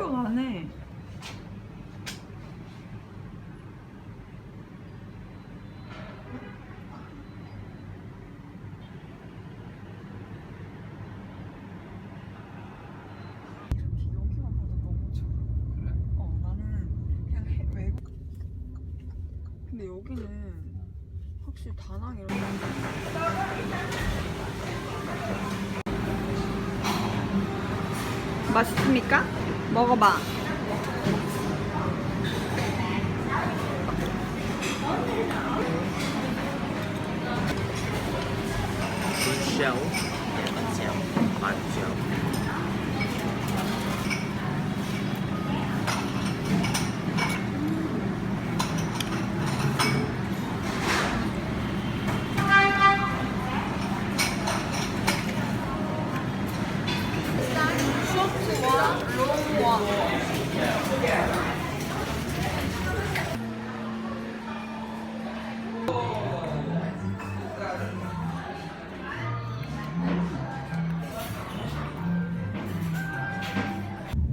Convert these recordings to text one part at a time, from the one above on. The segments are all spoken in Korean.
생각 안 해. 이렇게 여기만 봐도 너무 좋아. 그래? 어, 나는 그냥 해, 외국. 근데 여기는 확실히 다낭 이런 데. 맛있습니까? 먹어봐. 굴샤오, 만짜오, 만짜오.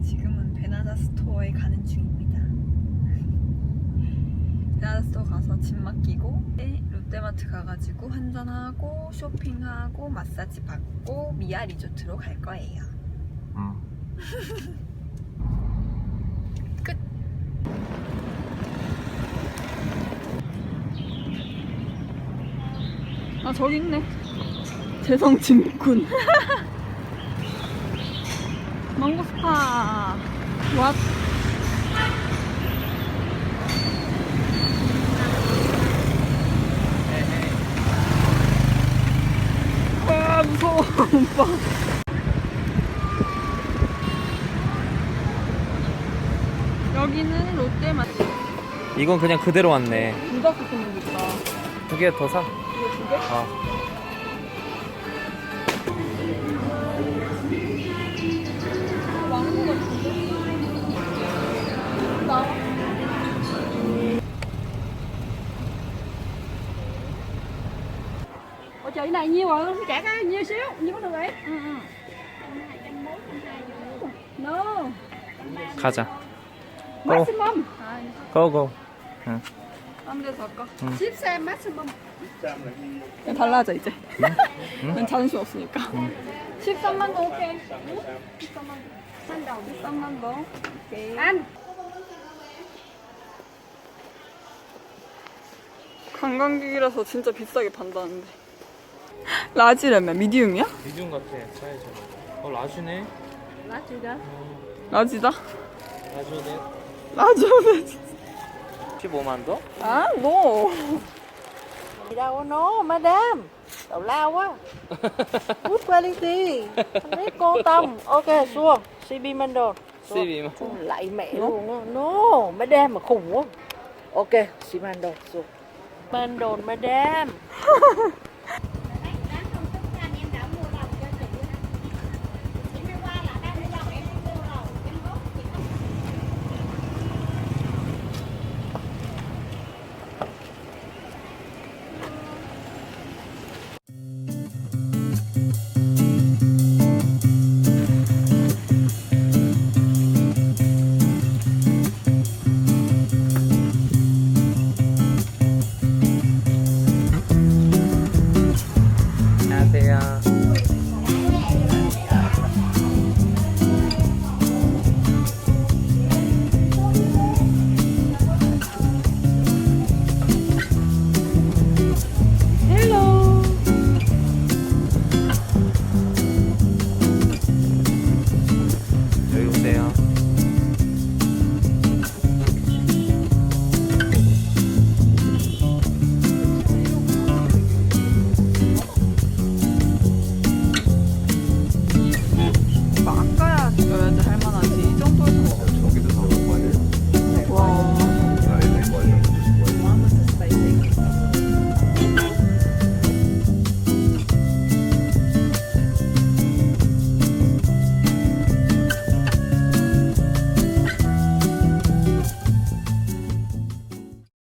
지금은 베나다 스토어에 가는 중입니다. 베나다 스토어 가서 짐 맡기고 네, 롯데마트 가가지고 한잔하고 쇼핑하고 마사지 받고 미아 리조트로 갈 거예요. 응. 끝. 아 저기 있네. 재성 짐꾼. 망고 스파. 왓. 와 무서워 오빠. 여기는 롯데마트. 이건 그냥 그대로 왔네. 부자스 생겼다. 두 개 더 사. 이거 두 개? 어. 망고 같은데? 나와. Ủa chị này nhiêu rồi? Trả cái nhiêu xíu, nhiêu có được đấy? 응, 응. No, 가자. 고, maximum. 고, 고. 딴 데서 할까? Ship xem maximum. 그냥 달라져 이제. 응? 난 자존심 없으니까. 13만 동 오케이. 13 đồng. 13만 동. 오케이. Anh, 관광객이라서 진짜 비싸게 판다는데. 라지라며 미디움이야? 미디움 같아, 사이즈. 어, 라주네. đó. 라지다? 라주네. 라지네. 15만 더? 아, 너. Gì đâu có nó, madam. Tào lao quá. Good quality. Không biết cô tông. Ok, xua. CB Mandel. 12만. Lại mẹ luôn á. No, madam mà khùng quá. Ok, CB Mandel. Xua. Mandel, madam.